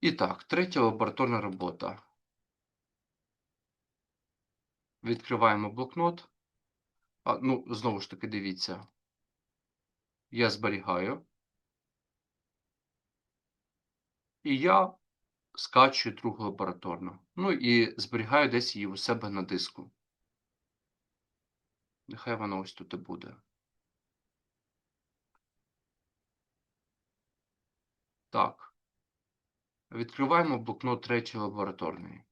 І так, третя лабораторна робота. Відкриваємо блокнот. А, ну, знову ж таки, дивіться. Я зберігаю. І я скачую другу лабораторну. Ну і зберігаю десь її у себе на диску. Нехай вона ось тут і буде. Так. Відкриваємо блокнот третьої лабораторної.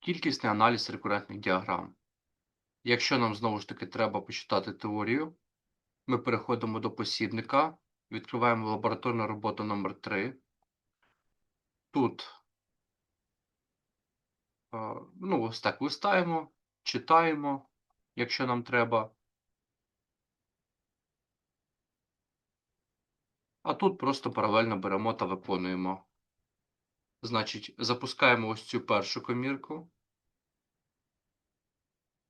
Кількісний аналіз рекурентних діаграм. Якщо нам знову ж таки треба почитати теорію, ми переходимо до посібника, відкриваємо лабораторну роботу номер 3 Тут, е, ну, ось так листаємо, читаємо, якщо нам треба. А тут просто паралельно беремо та виконуємо. Значить, запускаємо ось цю першу комірку.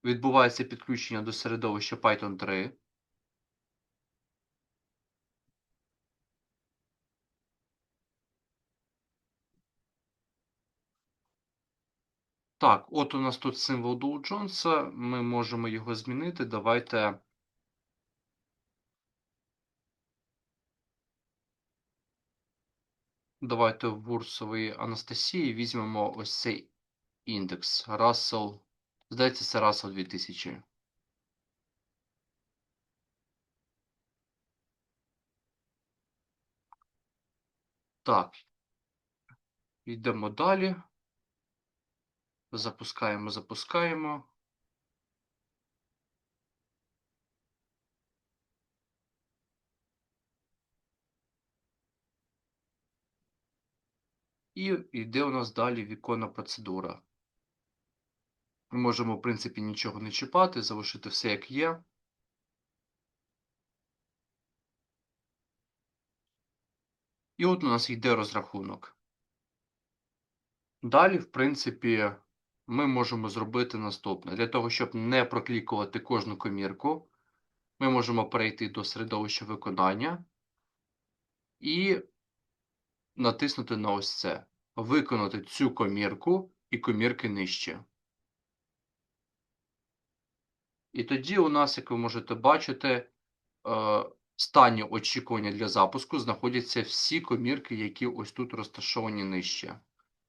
Відбувається підключення до середовища Python 3. Так, от у нас тут символ Dow Джонса. Ми можемо його змінити. Давайте. Давайте в бурсової Анастасії візьмемо ось цей індекс. Russell. Здається, це Russell 2000. Так. Йдемо далі. Запускаємо, запускаємо. І йде у нас далі віконна процедура. Ми можемо, в принципі, нічого не чіпати, залишити все як є. І от у нас йде розрахунок. Далі, в принципі, ми можемо зробити наступне. Для того, щоб не проклікувати кожну комірку, ми можемо перейти до середовища виконання і натиснути на ось це. Виконати цю комірку і комірки нижче. І тоді у нас, як ви можете бачити, е, стані очікування для запуску знаходяться всі комірки, які ось тут розташовані нижче.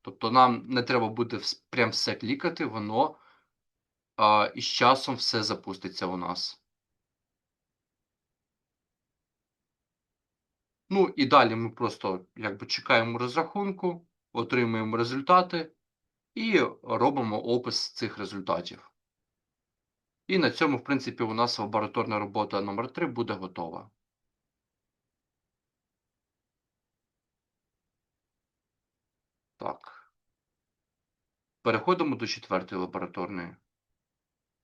Тобто нам не треба буде прям все клікати, воно а, із часом все запуститься у нас. Ну і далі ми просто якби чекаємо розрахунку, отримуємо результати і робимо опис цих результатів. І на цьому, в принципі, у нас лабораторна робота номер 3 буде готова. Так. Переходимо до четвертої лабораторної.